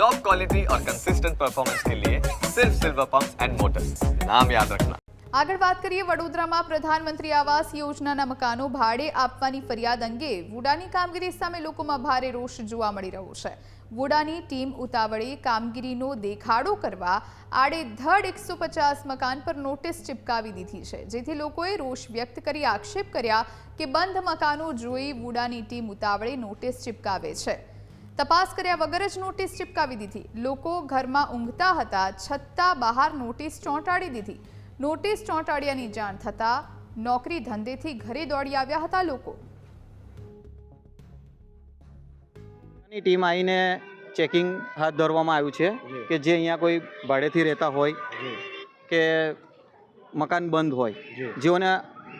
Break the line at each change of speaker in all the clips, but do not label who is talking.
Top quality और consistent performance के लिए सिर्फ सिल्वर पंप एंड मोटर्स नाम याद रखना
આગળ વાત કરીએ વડોદરામાં પ્રધાનમંત્રી આવાસ યોજનાના મકાનો ભાડે આપવાની ફરિયાદ અંગે વુડાની કામગીરી સામે લોકોમાં ભારે રોષ જોવા મળી રહ્યો છે વુડાની ટીમ ઉતાવળે કામગીરીનો દેખાડો કરવા આડેધડ એકસો પચાસ મકાન પર નોટિસ ચિપકાવી દીધી છે જેથી લોકોએ રોષ વ્યક્ત કરી આક્ષેપ કર્યા કે બંધ મકાનો જોઈ વુડાની ટીમ ઉતાવળે નોટિસ ચિપકાવે છે તપાસ કર્યા વગર જ નોટિસ ચિપકાવી દીધી. લોકો ઘરમાં ઊંઘતા હતા છતાં બહાર નોટિસ ચોંટાડી દીધી. નોટિસ ચોંટાડ્યાની જાણ થતાં નોકરી ધંધેથી ઘરે દોડી આવ્યા હતા લોકો.
ટીમ આવીને ચેકિંગ હાથ ધરવામાં આવ્યું છે કે જે અહીંયા કોઈ ભાડેથી રહેતા હોય કે મકાન બંધ હોય. જેઓને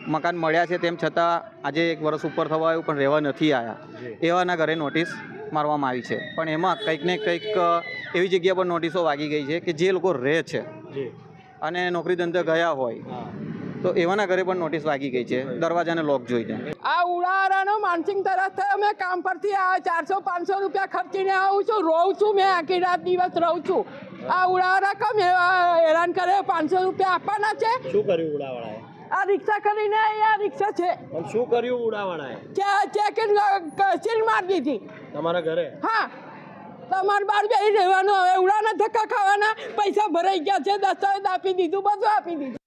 મકાન મળ્યા છે તેમ છતાં આજે એક વર્ષ ઉપર થવા આવ્યું પણ રહેવા નથી આવ્યા એવાના ઘરે નોટિસ મારવામાં આવી છે. પણ એમાં કંઈક ને કંઈક એવી જગ્યા પર નોટિસો વાગી ગઈ છે કે જે લોકો રહે છે અને નોકરી ધંધે ગયા હોય તો એવાના ઘરે પણ નોટિસ વાગી ગઈ છે. દરવાજાને લોક જોઈને
આ ઉડાવવાનો માનસિંગ તરફ અમે કામ પરથી આ ચારસો પાંચસો રૂપિયા ખર્ચીને આવું છું રહું છું મેં આખી રાત દિવસ રહું છું. આ ઉડાવાળા કમ એવા હેરાન કરે પાંચસો રૂપિયા આપવાના છે.
શું કર્યું ઉડાવાળાએ?
આ રિક્ષા કરીને આ રિક્ષા છે.
પણ શું કર્યું ઉડાવાળાએ?
ચેક સીલ મારી દીધી.
તમારા ઘરે?
હા. તમારે બાર બેસી રહેવાનું. હવે ઉડાના ધક્કા ખાવાના. પૈસા ભરાઈ ગયા છે. દસ્તાવેજ આપી દીધું. બધું આપી દીધું.